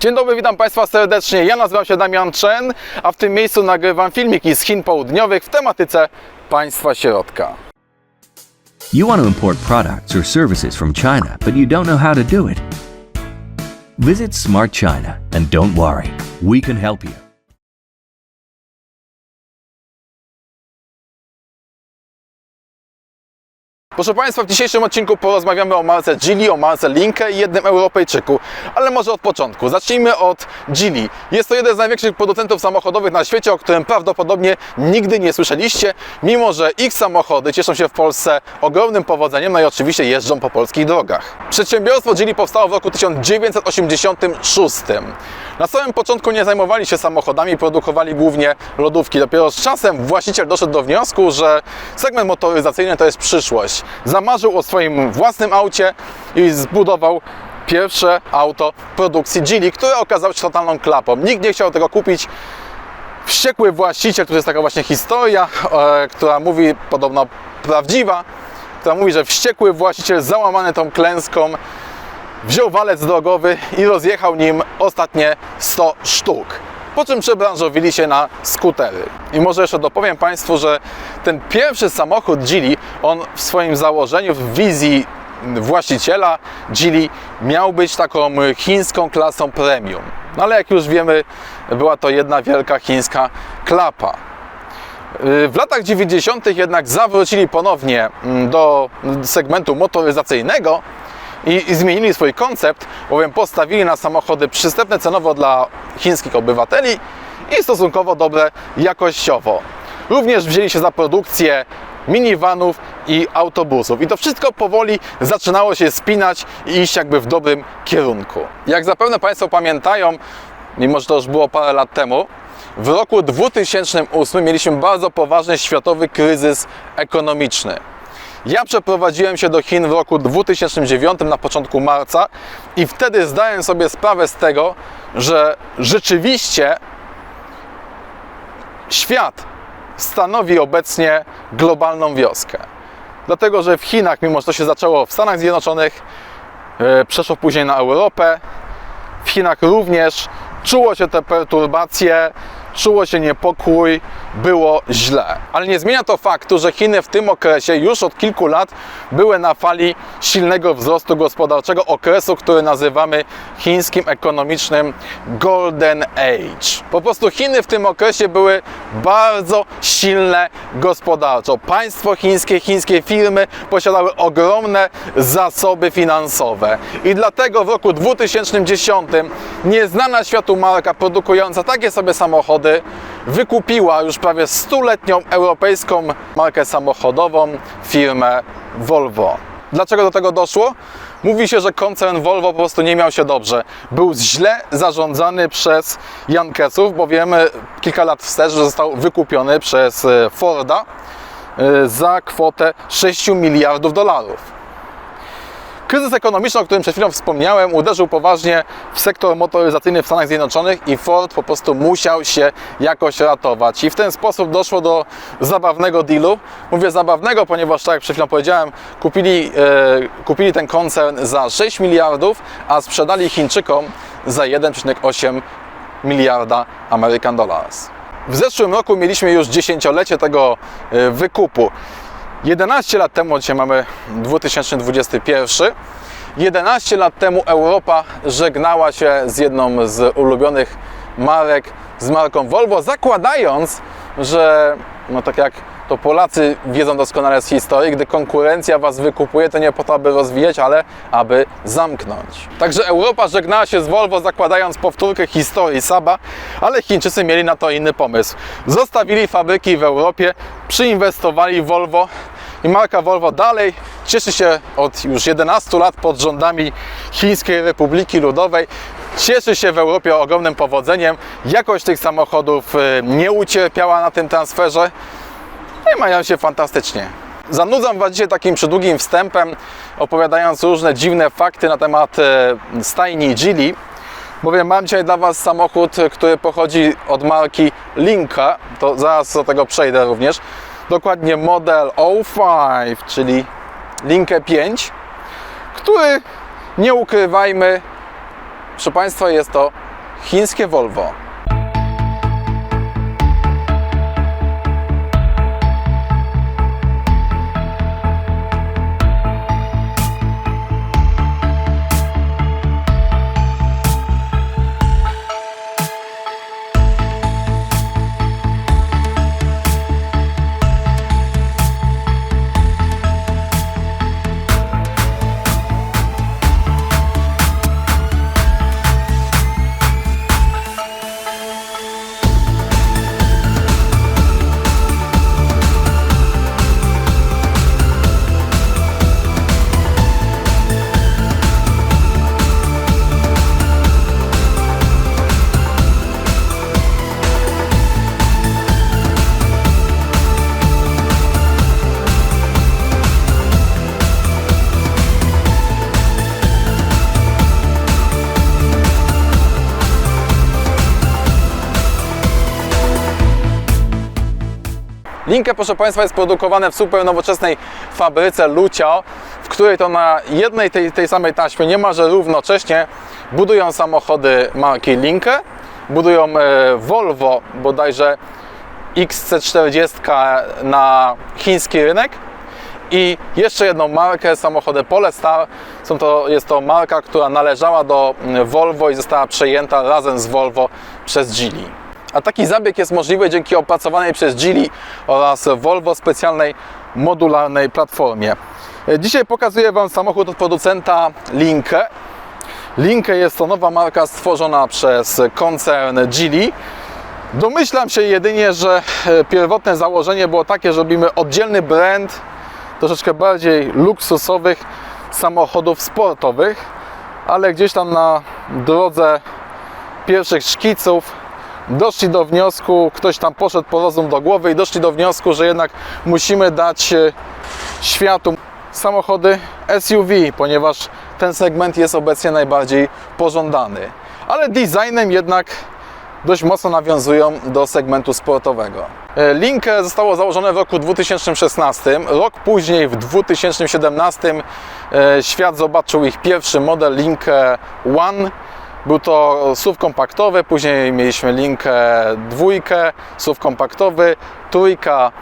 Dzień dobry, witam Państwa serdecznie. Ja nazywam się Damian Chen, a w tym miejscu nagrywam filmiki z Chin Południowych w tematyce państwa środka. You want to import products or services from China, but you don't know how to do it. Visit Smart China and don't worry, we can help you. Proszę Państwa, w dzisiejszym odcinku porozmawiamy o marce Geely, o marce Linkę i jednym Europejczyku. Ale może od początku. Zacznijmy od Geely. Jest to jeden z największych producentów samochodowych na świecie, o którym prawdopodobnie nigdy nie słyszeliście, mimo że ich samochody cieszą się w Polsce ogromnym powodzeniem, no i oczywiście jeżdżą po polskich drogach. Przedsiębiorstwo Geely powstało w roku 1986. Na samym początku nie zajmowali się samochodami, produkowali głównie lodówki. Dopiero z czasem właściciel doszedł do wniosku, że segment motoryzacyjny to jest przyszłość. Zamarzył o swoim własnym aucie i zbudował pierwsze auto produkcji Geely, które okazało się totalną klapą. Nikt nie chciał tego kupić. Wściekły właściciel, to jest taka właśnie historia, e, która mówi, podobno prawdziwa, która mówi, że wściekły właściciel załamany tą klęską wziął walec drogowy i rozjechał nim ostatnie 100 sztuk. Po czym przebranżowili się na skutery. I może jeszcze dopowiem Państwu, że ten pierwszy samochód Geely, on w swoim założeniu, w wizji właściciela Geely miał być taką chińską klasą premium. No ale jak już wiemy, była to jedna wielka chińska klapa. W latach 90. jednak zawrócili ponownie mm, do segmentu motoryzacyjnego i, i zmienili swój koncept, bowiem postawili na samochody przystępne cenowo dla chińskich obywateli i stosunkowo dobre jakościowo. Również wzięli się za produkcję minivanów i autobusów. I to wszystko powoli zaczynało się spinać i iść jakby w dobrym kierunku. Jak zapewne Państwo pamiętają, mimo że to już było parę lat temu, w roku 2008 mieliśmy bardzo poważny światowy kryzys ekonomiczny. Ja przeprowadziłem się do Chin w roku 2009 na początku marca i wtedy zdałem sobie sprawę z tego, że rzeczywiście świat stanowi obecnie globalną wioskę. Dlatego, że w Chinach, mimo że to się zaczęło w Stanach Zjednoczonych, e, przeszło później na Europę, w Chinach również czuło się te perturbacje, czuło się niepokój, było źle. Ale nie zmienia to faktu, że Chiny w tym okresie już od kilku lat były na fali silnego wzrostu gospodarczego, okresu, który nazywamy chińskim ekonomicznym Golden Age. Po prostu Chiny w tym okresie były bardzo silne gospodarczo. Państwo chińskie, chińskie firmy posiadały ogromne zasoby finansowe. I dlatego w roku 2010 nieznana światu marka produkująca takie sobie samochody wykupiła już prawie stuletnią europejską markę samochodową, firmę Volvo. Dlaczego do tego doszło? Mówi się, że koncern Volvo po prostu nie miał się dobrze. Był źle zarządzany przez Jankesów, bo wiemy kilka lat wstecz, został wykupiony przez e, Forda e, za kwotę 6 miliardów dolarów. Kryzys ekonomiczny, o którym przed chwilą wspomniałem, uderzył poważnie w sektor motoryzacyjny w Stanach Zjednoczonych i Ford po prostu musiał się jakoś ratować. I w ten sposób doszło do zabawnego dealu. Mówię zabawnego, ponieważ tak jak przed chwilą powiedziałem, kupili, e, kupili ten koncern za 6 miliardów, a sprzedali Chińczykom za 1,8 miliarda American Dollars. W zeszłym roku mieliśmy już dziesięciolecie tego e, wykupu. 11 lat temu, dzisiaj mamy 2021, 11 lat temu Europa żegnała się z jedną z ulubionych marek, z marką Volvo, zakładając, że no tak jak to Polacy wiedzą doskonale z historii, gdy konkurencja Was wykupuje, to nie po to, aby rozwijać, ale aby zamknąć. Także Europa żegnała się z Volvo, zakładając powtórkę historii Saba, ale Chińczycy mieli na to inny pomysł. Zostawili fabryki w Europie, przyinwestowali w Volvo i marka Volvo dalej cieszy się od już 11 lat pod rządami Chińskiej Republiki Ludowej. Cieszy się w Europie ogromnym powodzeniem. Jakość tych samochodów y, nie ucierpiała na tym transferze i mają się fantastycznie. Zanudzam Was dzisiaj takim przydługim wstępem, opowiadając różne dziwne fakty na temat e, stajni Geely, bowiem mam dzisiaj dla Was samochód, który pochodzi od marki Linka, to zaraz do tego przejdę również. Dokładnie model O5, czyli Linkę 5, który, nie ukrywajmy, proszę Państwa, jest to chińskie Volvo. Linkę, proszę Państwa, jest produkowane w super nowoczesnej fabryce Lucio, w której to na jednej tej, tej samej taśmie niemalże równocześnie budują samochody marki Linkę, budują e, Volvo bodajże XC40 na chiński rynek i jeszcze jedną markę, samochody Polestar. Są to, jest to marka, która należała do mm, Volvo i została przejęta razem z Volvo przez Geely. A taki zabieg jest możliwy dzięki opracowanej przez Geely oraz Volvo specjalnej modularnej platformie. Dzisiaj pokazuję Wam samochód od producenta Linkę. Linkę jest to nowa marka stworzona przez koncern Geely. Domyślam się jedynie, że e, pierwotne założenie było takie, że robimy oddzielny brand troszeczkę bardziej luksusowych samochodów sportowych, ale gdzieś tam na drodze pierwszych szkiców doszli do wniosku, ktoś tam poszedł po rozum do głowy i doszli do wniosku, że jednak musimy dać e, światu samochody SUV, ponieważ ten segment jest obecnie najbardziej pożądany. Ale designem jednak dość mocno nawiązują do segmentu sportowego. E, Linkę zostało założone w roku 2016. Rok później, w 2017, e, świat zobaczył ich pierwszy model Linkę One. Był to SUV kompaktowy, później mieliśmy Linkę dwójkę, SUV kompaktowy, trójka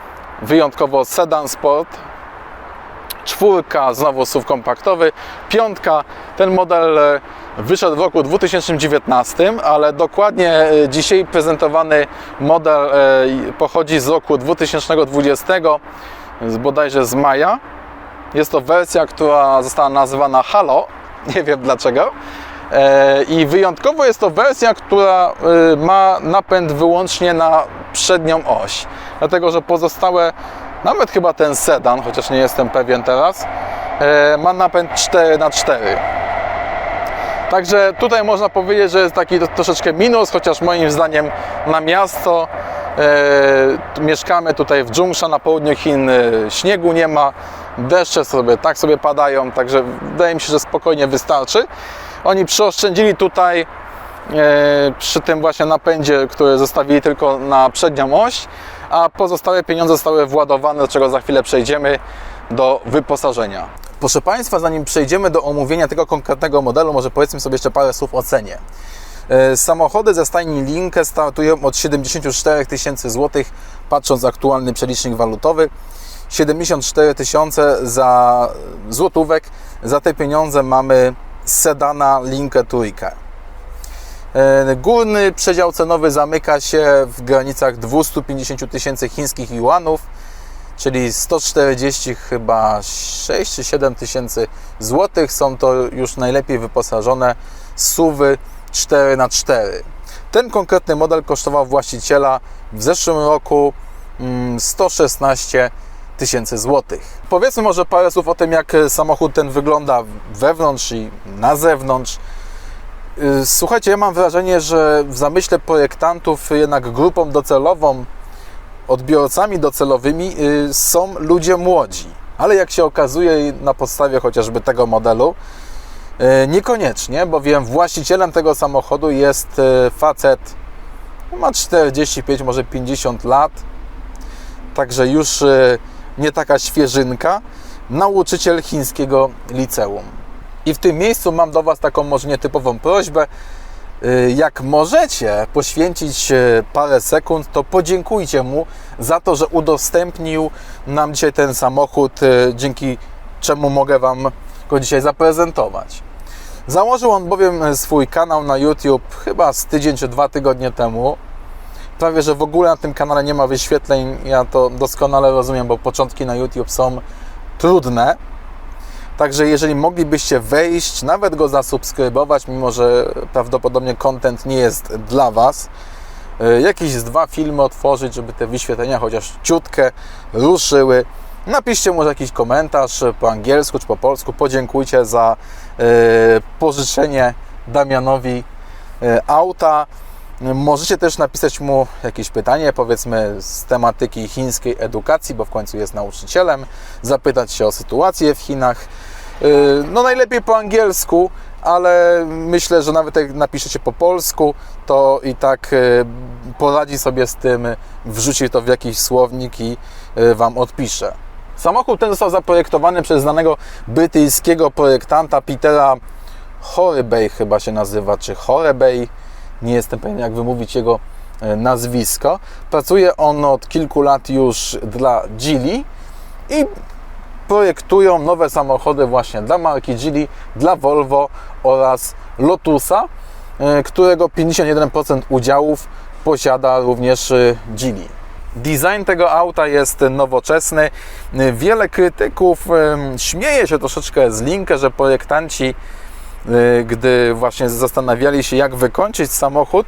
wyjątkowo sedan sport, czwórka znowu SUV kompaktowy, piątka, ten model e, wyszedł w roku 2019, ale dokładnie e, dzisiaj prezentowany model e, pochodzi z roku 2020, z bodajże z maja. Jest to wersja, która została nazwana Halo, nie wiem dlaczego. E, I wyjątkowo jest to wersja, która e, ma napęd wyłącznie na przednią oś, dlatego że pozostałe, nawet chyba ten sedan, chociaż nie jestem pewien teraz, e, ma napęd 4x4. Także tutaj można powiedzieć, że jest taki troszeczkę minus, chociaż moim zdaniem na miasto mieszkamy tutaj w Dżungsza na południu Chin, śniegu nie ma, deszcze sobie tak sobie padają, także wydaje mi się, że spokojnie wystarczy. Oni przyoszczędzili tutaj e, przy tym właśnie napędzie, który zostawili tylko na przednią oś, a pozostałe pieniądze zostały władowane, do czego za chwilę przejdziemy do wyposażenia. Proszę Państwa, zanim przejdziemy do omówienia tego konkretnego modelu, może powiedzmy sobie jeszcze parę słów o cenie. E, Samochody ze stajni Linkę startują od 74 tysięcy złotych, patrząc na aktualny przelicznik walutowy. 74 tysiące za złotówek. Za te pieniądze mamy sedana Linkę Trójkę. E, Górny przedział cenowy zamyka się w granicach 250 tysięcy chińskich juanów, czyli 140 chyba 6 czy 7 tysięcy złotych. Są to już najlepiej wyposażone SUVy 4x4. Ten konkretny model kosztował właściciela w zeszłym roku mm, 116 tysięcy złotych. Powiedzmy może parę słów o tym, jak samochód ten wygląda wewnątrz i na zewnątrz. Y, Słuchajcie, ja mam wrażenie, że w zamyśle projektantów jednak grupą docelową, odbiorcami docelowymi y, są ludzie młodzi. Ale jak się okazuje na podstawie chociażby tego modelu, niekoniecznie, bowiem właścicielem tego samochodu jest facet, ma 45, może 50 lat, także już nie taka świeżynka, nauczyciel chińskiego liceum. I w tym miejscu mam do Was taką może nietypową prośbę, Y, Jak możecie poświęcić y, parę sekund, to podziękujcie mu za to, że udostępnił nam dzisiaj ten samochód, y, dzięki czemu mogę Wam go dzisiaj zaprezentować. Założył on bowiem swój kanał na YouTube chyba z tydzień czy dwa tygodnie temu. Prawie, że w ogóle na tym kanale nie ma wyświetleń. Ja to doskonale rozumiem, bo początki na YouTube są trudne. Także jeżeli moglibyście wejść, nawet go zasubskrybować, mimo że prawdopodobnie content nie jest dla Was, y, jakieś dwa filmy otworzyć, żeby te wyświetlenia chociaż ciutkę ruszyły. Napiszcie może jakiś komentarz po angielsku czy po polsku. Podziękujcie za y, pożyczenie Damianowi y, auta. Możecie też napisać mu jakieś pytanie, powiedzmy z tematyki chińskiej edukacji, bo w końcu jest nauczycielem, zapytać się o sytuację w Chinach. Yy, No najlepiej po angielsku, ale myślę, że nawet jak napiszecie po polsku, to i tak yy, poradzi sobie z tym, wrzuci to w jakiś słownik i yy, Wam odpisze. Samochód ten został zaprojektowany przez znanego brytyjskiego projektanta Petera Horebay chyba się nazywa, czy Horebay, nie jestem pewien jak wymówić jego e, nazwisko. Pracuje on od kilku lat już dla Geely i projektują nowe samochody właśnie dla marki Geely, dla Volvo oraz Lotusa, e, którego 51% udziałów posiada również e, Geely. Design tego auta jest nowoczesny. Wiele krytyków śmieje się troszeczkę z Linkę, że projektanci, gdy właśnie zastanawiali się, jak wykończyć samochód,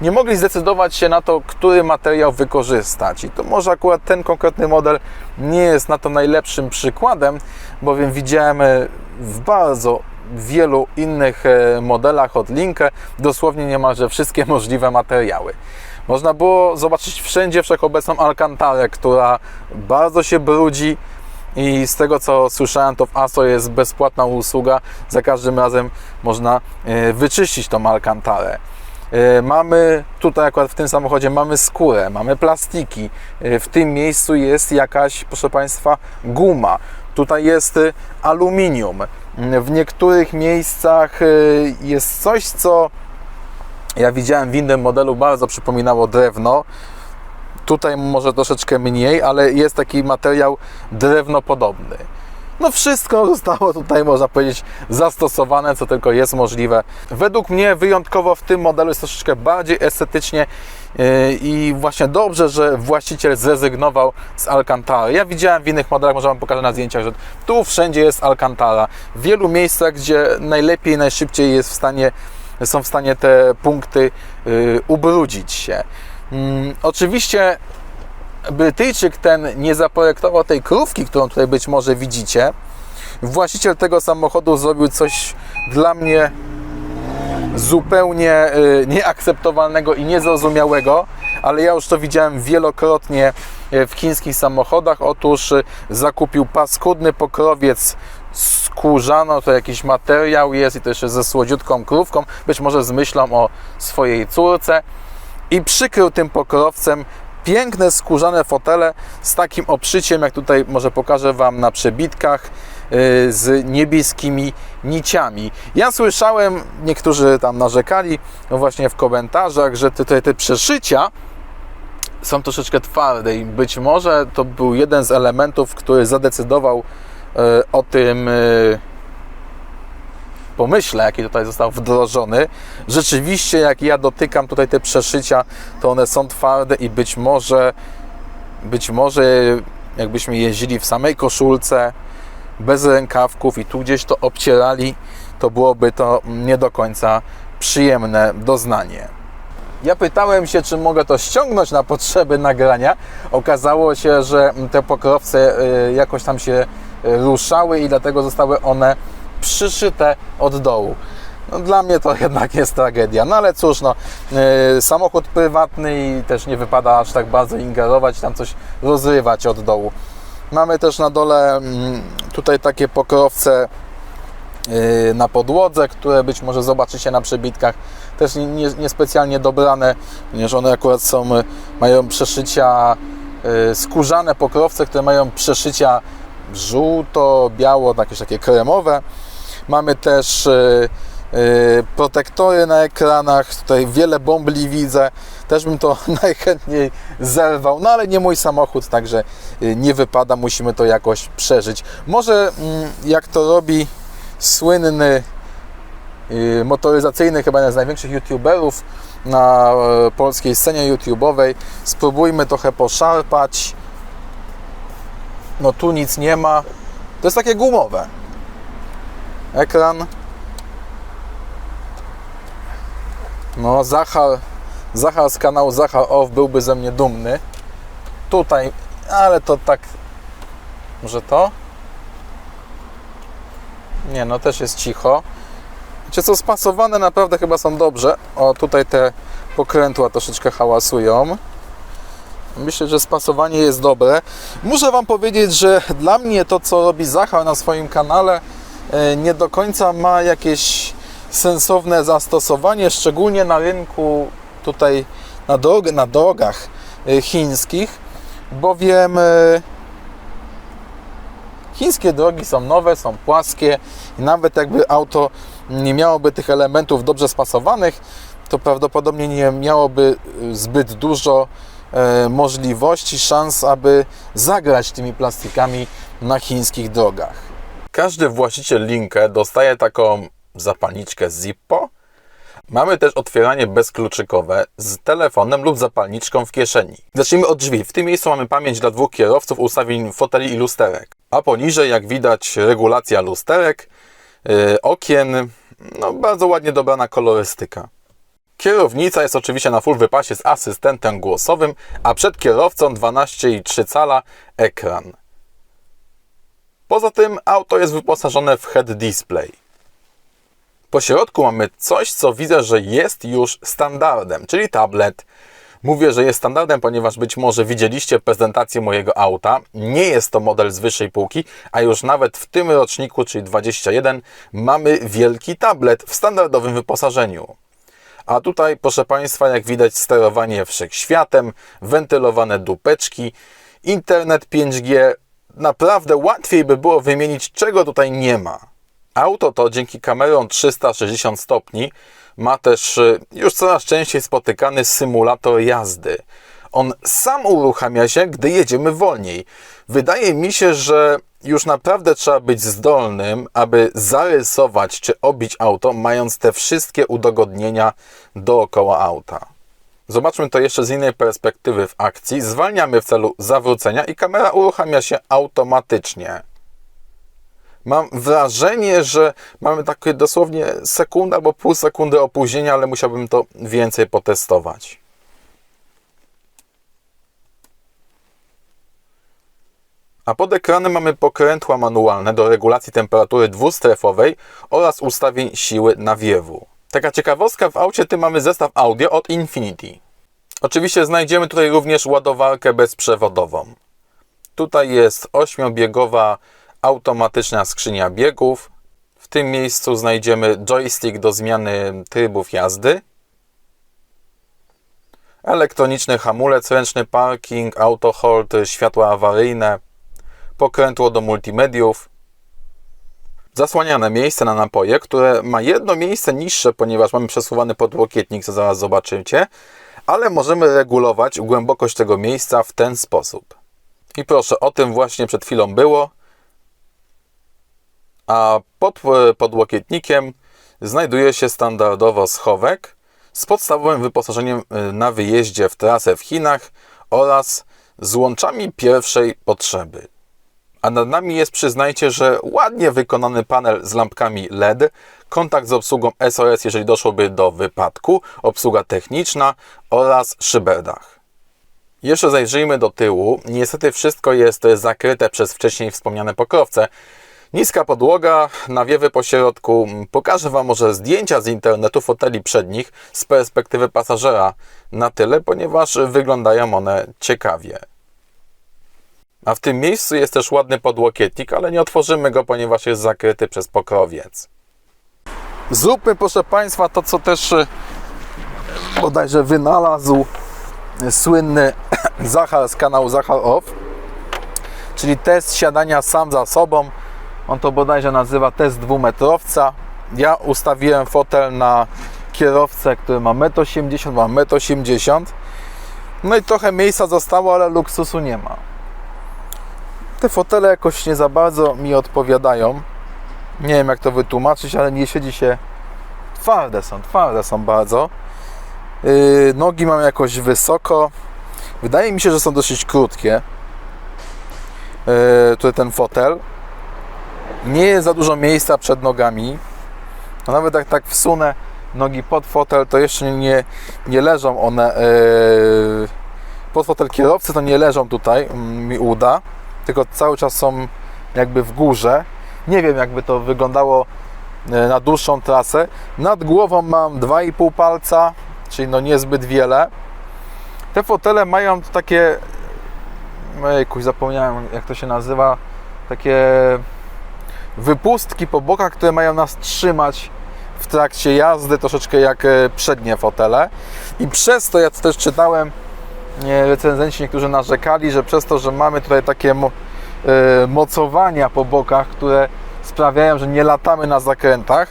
nie mogli zdecydować się na to, który materiał wykorzystać. I to może akurat ten konkretny model nie jest na to najlepszym przykładem, bowiem widziałem e, w bardzo wielu innych e, modelach od Linkę dosłownie niemalże wszystkie możliwe materiały. Można było zobaczyć wszędzie wszechobecną Alcantarę, która bardzo się brudzi i z tego co słyszałem, to w ASO jest bezpłatna usługa. Za każdym razem można e, wyczyścić tą Alcantarę. E, Mamy tutaj akurat w tym samochodzie mamy skórę, mamy plastiki. E, W tym miejscu jest jakaś, proszę Państwa, guma. Tutaj jest aluminium. W niektórych miejscach jest coś, co ja widziałem w innym modelu, bardzo przypominało drewno. Tutaj może troszeczkę mniej, ale jest taki materiał drewnopodobny. No wszystko zostało tutaj, można powiedzieć, zastosowane, co tylko jest możliwe. Według mnie wyjątkowo w tym modelu jest troszeczkę bardziej estetycznie yy, i właśnie dobrze, że właściciel zrezygnował z Alcantara. Ja widziałem w innych modelach, może Wam pokażę na zdjęciach, że tu wszędzie jest Alcantara. W wielu miejscach, gdzie najlepiej, najszybciej jest w stanie, są w stanie te punkty yy, ubrudzić się. Mm, oczywiście Brytyjczyk ten nie zaprojektował tej krówki, którą tutaj być może widzicie. Właściciel tego samochodu zrobił coś dla mnie zupełnie y, nieakceptowalnego i niezrozumiałego, ale ja już to widziałem wielokrotnie y, w chińskich samochodach. Otóż y, zakupił paskudny pokrowiec skórzano, to jakiś materiał jest i to jeszcze ze słodziutką krówką, być może z myślą o swojej córce i przykrył tym pokrowcem piękne skórzane fotele z takim obszyciem, jak tutaj może pokażę Wam na przebitkach, yy, z niebieskimi niciami. Ja słyszałem, niektórzy tam narzekali, no właśnie w komentarzach, że te, te, przeszycia są troszeczkę twarde i być może to był jeden z elementów, który zadecydował yy, o tym yy, pomyśle, jaki tutaj został wdrożony. Rzeczywiście, jak ja dotykam tutaj te przeszycia, to one są twarde i być może, być może jakbyśmy jeździli w samej koszulce, bez rękawków i tu gdzieś to obcierali, to byłoby to nie do końca przyjemne doznanie. Ja pytałem się, czy mogę to ściągnąć na potrzeby nagrania. Okazało się, że te pokrowce y, jakoś tam się y, ruszały i dlatego zostały one przyszyte od dołu. No, dla mnie to jednak jest tragedia. No ale cóż, no, yy, samochód prywatny i też nie wypada aż tak bardzo ingerować, tam coś rozrywać od dołu. Mamy też na dole mm, tutaj takie pokrowce yy, na podłodze, które być może zobaczycie na przebitkach. Też nie- nie- niespecjalnie dobrane, ponieważ one akurat są, y, mają przeszycia y, skórzane pokrowce, które mają przeszycia żółto, biało, jakieś takie kremowe. Mamy też y, protektory na ekranach, tutaj wiele bombli widzę, też bym to najchętniej zerwał, no ale nie mój samochód, także y, nie wypada, musimy to jakoś przeżyć. Może mm, jak to robi słynny motoryzacyjny, chyba jeden z największych youtuberów na e, polskiej scenie YouTube'owej, spróbujmy trochę poszarpać. No tu nic nie ma. To jest takie gumowe. Ekran. No, Zachar, Zachar z kanału Zachar Off byłby ze mnie dumny. Tutaj, ale to tak. Może to? Nie, no też jest cicho. Wiecie co, spasowane naprawdę chyba są dobrze. O, tutaj te pokrętła troszeczkę hałasują. Myślę, że spasowanie jest dobre. Muszę Wam powiedzieć, że dla mnie to, co robi Zachar na swoim kanale, nie do końca ma jakieś sensowne zastosowanie, szczególnie na rynku tutaj na, drog na drogach e, chińskich, bowiem e, chińskie drogi są nowe, są płaskie i nawet jakby auto nie miałoby tych elementów dobrze spasowanych, to prawdopodobnie nie miałoby zbyt dużo e, możliwości, szans, aby zagrać tymi plastikami na chińskich drogach. Każdy właściciel Linkę dostaje taką zapalniczkę Zippo. Mamy też otwieranie bezkluczykowe z telefonem lub zapalniczką w kieszeni. Zacznijmy od drzwi. W tym miejscu mamy pamięć dla dwóch kierowców, ustawień foteli i lusterek. A poniżej, jak widać, regulacja lusterek, yy, okien, no bardzo ładnie dobrana kolorystyka. Kierownica jest oczywiście na full wypasie z asystentem głosowym, a przed kierowcą 12,3 cala ekran. Poza tym auto jest wyposażone w head display. Po środku mamy coś, co widzę, że jest już standardem, czyli tablet. Mówię, że jest standardem, ponieważ być może widzieliście prezentację mojego auta. Nie jest to model z wyższej półki, a już nawet w tym roczniku, czyli 21, mamy wielki tablet w standardowym wyposażeniu. A tutaj, proszę Państwa, jak widać, sterowanie wszechświatem, wentylowane dupeczki, internet 5G. Naprawdę łatwiej by było wymienić, czego tutaj nie ma. Auto to dzięki kamerom 360 stopni ma też y, już coraz częściej spotykany symulator jazdy. On sam uruchamia się, gdy jedziemy wolniej. Wydaje mi się, że już naprawdę trzeba być zdolnym, aby zarysować czy obić auto, mając te wszystkie udogodnienia dookoła auta. Zobaczmy to jeszcze z innej perspektywy w akcji. Zwalniamy w celu zawrócenia i kamera uruchamia się automatycznie. Mam wrażenie, że mamy takie dosłownie sekundę albo pół sekundy opóźnienia, ale musiałbym to więcej potestować. A pod ekranem mamy pokrętła manualne do regulacji temperatury dwustrefowej oraz ustawień siły nawiewu. Taka ciekawostka, w aucie tym mamy zestaw audio od Infinity. Oczywiście znajdziemy tutaj również ładowarkę bezprzewodową. Tutaj jest ośmiobiegowa automatyczna skrzynia biegów. W tym miejscu znajdziemy joystick do zmiany trybów jazdy. Elektroniczny hamulec, ręczny parking, auto hold, światła awaryjne, pokrętło do multimediów, zasłaniane miejsce na napoje, które ma jedno miejsce niższe, ponieważ mamy przesuwany podłokietnik, co zaraz zobaczycie, ale możemy regulować głębokość tego miejsca w ten sposób. I proszę, o tym właśnie przed chwilą było. A pod podłokietnikiem znajduje się standardowo schowek z podstawowym wyposażeniem y, na wyjeździe w trasę w Chinach oraz z łączami pierwszej potrzeby. A nad nami jest, przyznajcie, że ładnie wykonany panel z lampkami LED, kontakt z obsługą SOS, jeżeli doszłoby do wypadku, obsługa techniczna oraz szyberdach. Jeszcze zajrzyjmy do tyłu. Niestety wszystko jest zakryte przez wcześniej wspomniane pokrowce. Niska podłoga, nawiewy po środku. Pokażę Wam może zdjęcia z internetu foteli przednich z perspektywy pasażera na tyle, ponieważ wyglądają one ciekawie. A w tym miejscu jest też ładny podłokietnik, ale nie otworzymy go, ponieważ jest zakryty przez pokrowiec. Zróbmy, proszę Państwa, to co też e, bodajże wynalazł słynny Zachar z kanału Zachar Off, czyli test siadania sam za sobą. On to bodajże nazywa test dwumetrowca. ja ustawiłem fotel na kierowcę, który ma 1,80 m, ma 1,80 m. No i trochę miejsca zostało, ale luksusu nie ma. Te fotele jakoś nie za bardzo mi odpowiadają. Nie wiem jak to wytłumaczyć, ale nie siedzi się. Twarde są, twarde są bardzo. Yy, nogi mam jakoś wysoko. Wydaje mi się, że są dosyć krótkie. Yy, tutaj ten fotel. Nie jest za dużo miejsca przed nogami. A nawet jak tak wsunę nogi pod fotel, to jeszcze nie, nie leżą one yy, pod fotel kierowcy, to nie leżą tutaj, mm, mi uda, tylko cały czas są jakby w górze. Nie wiem, jakby to wyglądało yy, na dłuższą trasę. Nad głową mam 2,5 palca, czyli no niezbyt wiele. Te fotele mają takie, ojejkuś, zapomniałem jak to się nazywa, takie wypustki po bokach, które mają nas trzymać w trakcie jazdy, troszeczkę jak e, przednie fotele. I przez to, ja też czytałem, recenzenci niektórzy narzekali, że przez to, że mamy tutaj takie e, mocowania po bokach, które sprawiają, że nie latamy na zakrętach,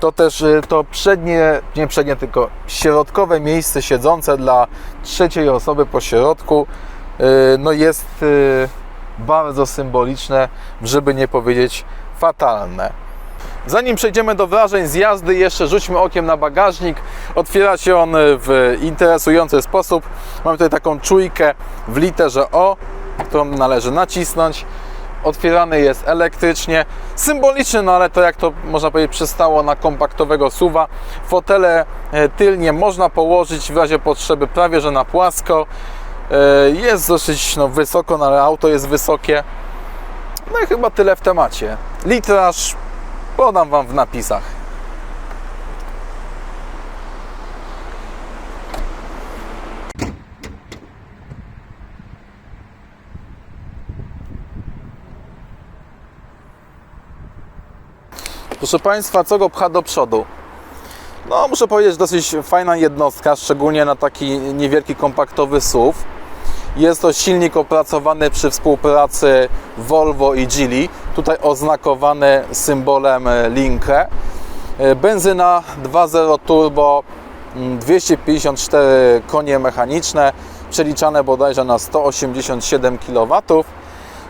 to też e, to przednie, nie przednie, tylko środkowe miejsce siedzące dla trzeciej osoby po środku, e, no jest bardzo symboliczne, żeby nie powiedzieć fatalne. Zanim przejdziemy do wrażeń z jazdy, jeszcze rzućmy okiem na bagażnik. Otwiera się on w interesujący sposób. Mamy tutaj taką czujkę w literze O, którą należy nacisnąć. Otwierany jest elektrycznie. Symboliczny, no ale to jak to można powiedzieć przystało na kompaktowego suwa. Fotele e, tylnie można położyć w razie potrzeby prawie że na płasko. E, Jest dosyć no, wysoko, no ale auto jest wysokie. No i chyba tyle w temacie. Litraż podam Wam w napisach. Proszę Państwa, co go pcha do przodu? No, muszę powiedzieć, dosyć fajna jednostka, szczególnie na taki niewielki kompaktowy SUV. Jest to silnik opracowany przy współpracy Volvo i Geely, tutaj oznakowany symbolem Linke. Benzyna 2.0 turbo, mm, 254 konie mechaniczne, przeliczane bodajże na 187 kW.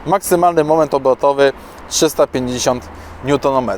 Maksymalny moment obrotowy 350 Nm.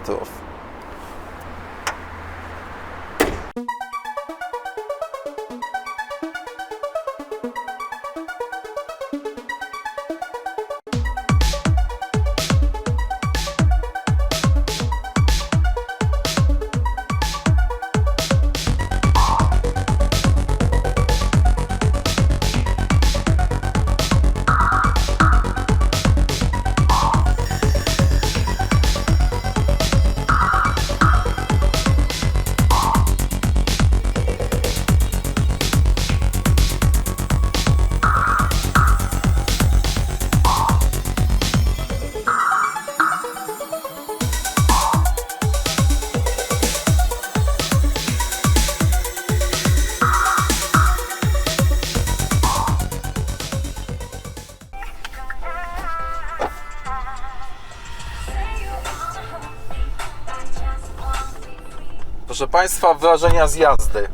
Proszę Państwa, wrażenia z jazdy.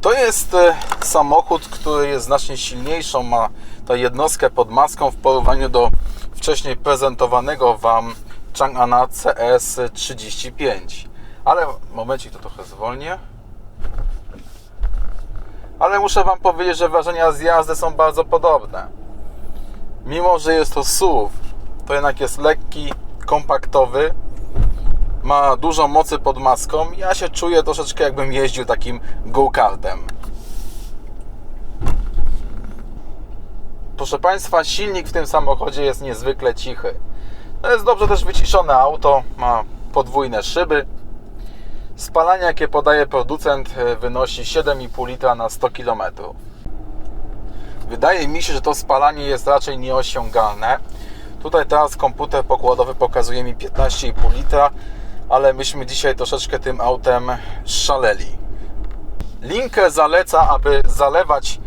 To jest e, samochód, który jest znacznie silniejszą, ma tę jednostkę pod maską w porównaniu do wcześniej prezentowanego Wam Chang'ana CS35. Ale momencik, to trochę zwolnię. Ale muszę Wam powiedzieć, że wrażenia z jazdy są bardzo podobne. Mimo, że jest to SUV, to jednak jest lekki, kompaktowy, ma dużo mocy pod maską. Ja się czuję troszeczkę jakbym jeździł takim go-kartem. Proszę Państwa, silnik w tym samochodzie jest niezwykle cichy. To jest dobrze też wyciszone auto, ma podwójne szyby. Spalanie, jakie podaje producent, e, wynosi 7,5 litra na 100 km. Wydaje mi się, że to spalanie jest raczej nieosiągalne. Tutaj teraz komputer pokładowy pokazuje mi 15,5 litra, ale myśmy dzisiaj troszeczkę tym autem szaleli. Linkę zaleca, aby zalewać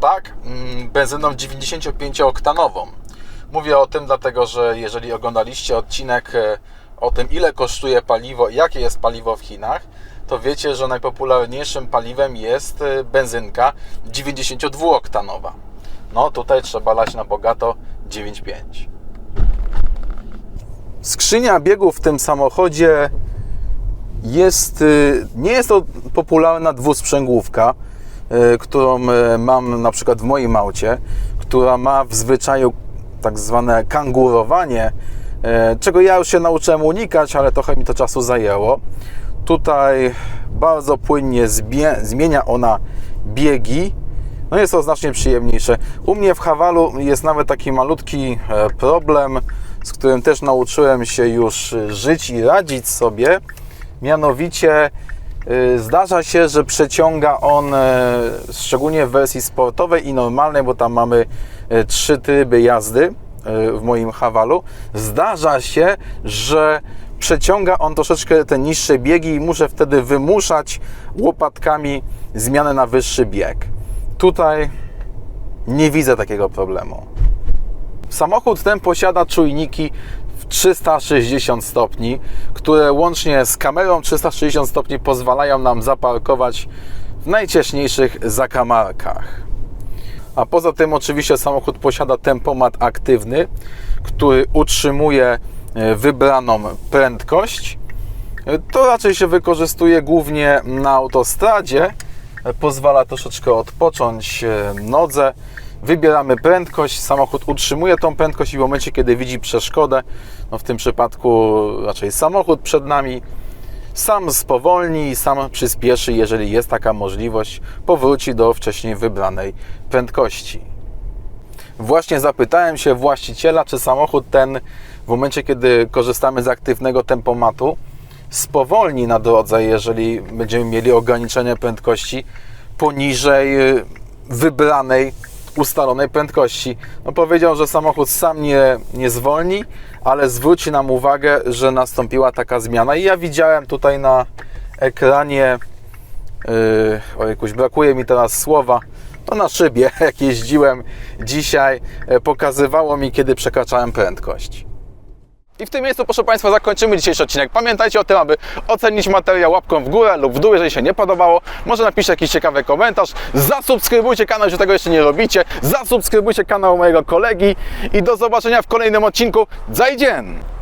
bak mm, benzyną 95-oktanową. Mówię o tym dlatego, że jeżeli oglądaliście odcinek e, o tym, ile kosztuje paliwo jakie jest paliwo w Chinach, to wiecie, że najpopularniejszym paliwem jest y, benzynka 92-oktanowa. No tutaj trzeba lać na bogato 9,5. Skrzynia biegów w tym samochodzie jest, y, nie jest to popularna dwusprzęgłówka, y, którą y, mam na przykład w moim aucie, która ma w zwyczaju tak zwane kangurowanie, czego ja już się nauczyłem unikać, ale trochę mi to czasu zajęło. Tutaj bardzo płynnie zmienia ona biegi. No jest to znacznie przyjemniejsze. U mnie w Hawalu jest nawet taki malutki e, problem, z którym też nauczyłem się już e, żyć i radzić sobie. Mianowicie y, zdarza się, że przeciąga on, e, szczególnie w wersji sportowej i normalnej, bo tam mamy trzy tryby jazdy w moim Hawalu. Zdarza się, że przeciąga on troszeczkę te niższe biegi i muszę wtedy wymuszać łopatkami zmianę na wyższy bieg. Tutaj nie widzę takiego problemu. Samochód ten posiada czujniki w 360 stopni, które łącznie z kamerą 360 stopni pozwalają nam zaparkować w najciaśniejszych zakamarkach. A poza tym oczywiście samochód posiada tempomat aktywny, który utrzymuje e, wybraną prędkość. E, To raczej się wykorzystuje głównie na autostradzie. E, Pozwala troszeczkę odpocząć nodze. Wybieramy prędkość, samochód utrzymuje tą prędkość i w momencie, kiedy widzi przeszkodę, no w tym przypadku raczej samochód przed nami, sam spowolni, sam przyspieszy, jeżeli jest taka możliwość, powróci do wcześniej wybranej prędkości. Właśnie zapytałem się właściciela, czy samochód ten w momencie, kiedy korzystamy z aktywnego tempomatu, spowolni na drodze, jeżeli będziemy mieli ograniczenie prędkości poniżej wybranej, ustalonej prędkości. No powiedział, że samochód sam nie, nie zwolni, ale zwróci nam uwagę, że nastąpiła taka zmiana. I ja widziałem tutaj na ekranie, yy, ojejkuś, brakuje mi teraz słowa, no na szybie, jak jeździłem dzisiaj, e, pokazywało mi, kiedy przekraczałem prędkość. I w tym miejscu, proszę Państwa, zakończymy dzisiejszy odcinek. Pamiętajcie o tym, aby ocenić materiał łapką w górę lub w dół, jeżeli się nie podobało. Może napiszcie jakiś ciekawy komentarz. Zasubskrybujcie kanał, jeżeli tego jeszcze nie robicie. Zasubskrybujcie kanał mojego kolegi i do zobaczenia w kolejnym odcinku. Zajdzien!